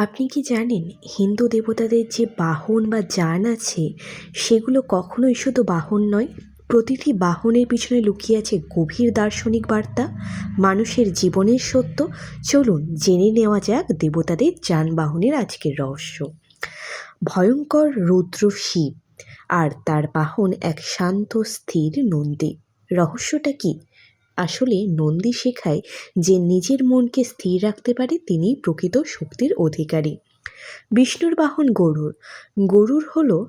আপনি কি জানেন, হিন্দু দেবতাদের যে বাহন বা যান আছে, সেগুলো কখনোই শুধু বাহন নয়, প্রতিটি বাহনের পিছনে লুকিয়ে আছে গভীর দার্শনিক বার্তা, মানুষের জীবনের সত্য। চলুন জেনে নেওয়া যাক দেবতাদের যানবাহনের আজকের রহস্য। ভয়ঙ্কর রুদ্র শিব আর তার বাহন এক শান্ত, স্থির নন্দী। রহস্যটা কি? আসলে নন্দী শেখায় যে নিজের মনকে স্থির রাখতে পারে তিনিই প্রকৃত শক্তির অধিকারী। বিষ্ণুর বাহন গরুর। গরুর হলো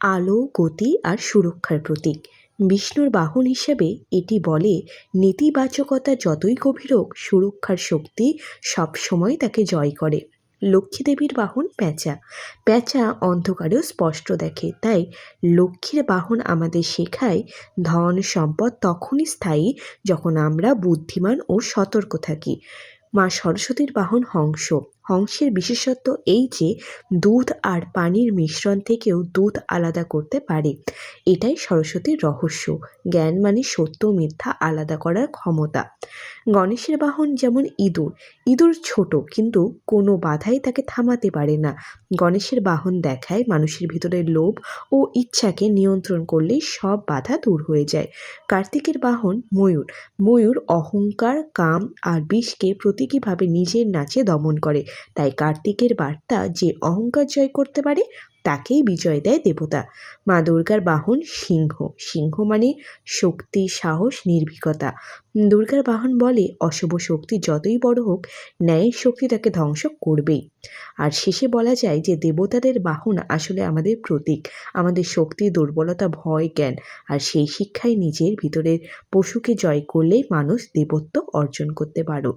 আলো, গতি আর সুরক্ষার প্রতীক। বিষ্ণুর বাহন হিসেবে এটি বলে, নেতিবাচকতা যতই গভীর হোক, সুরক্ষার শক্তি সবসময় তাকে জয় করে। লক্ষ্মী দেবীর বাহন প্যাঁচা। প্যাঁচা অন্ধকারেও স্পষ্ট দেখে, তাই লক্ষ্মীর বাহন আমাদের শেখায় ধন সম্পদ তখনই স্থায়ী যখন আমরা বুদ্ধিমান ও সতর্ক থাকি। মা সরস্বতীর বাহন হংস। হংসের বিশেষত্ব এই যে, দুধ আর পানির মিশ্রণ থেকেও দুধ আলাদা করতে পারে। এটাই সরস্বতীর রহস্য। জ্ঞান মানে সত্য মিথ্যা আলাদা করার ক্ষমতা। গণেশের বাহন যেমন ইঁদুর ইঁদুর ছোট, কিন্তু কোনো বাধাই তাকে থামাতে পারে না। গণেশের বাহন দেখায় মানুষের ভিতরের লোভ ও ইচ্ছাকে নিয়ন্ত্রণ করলেই সব বাধা দূর হয়ে যায়। কার্তিকের বাহন ময়ূর ময়ূর অহংকার, কাম আর বিষকে প্রতীকীভাবে নিজের নাচে দমন করে। তাই কার্তিকের বার্তা যে অহংকার জয় করতে পারে, তাকেই বিজয় দেয় দেবতা। মা দুর্গার বাহন সিংহ। সিংহ মানে শক্তি, সাহস, নির্ভীকতা। দুর্গার বাহন বলে অশুভ শক্তি যতই বড় হোক, ন্যায়ের শক্তি তাকে ধ্বংস করবেই। আর শেষে বলা যায় যে দেবতাদের বাহন আসলে আমাদের প্রতীক, আমাদের শক্তি, দুর্বলতা, ভয়, জ্ঞান। আর সেই শিক্ষাই নিজের ভিতরের পশুকে জয় করলেই মানুষ দেবত্ব অর্জন করতে পারো।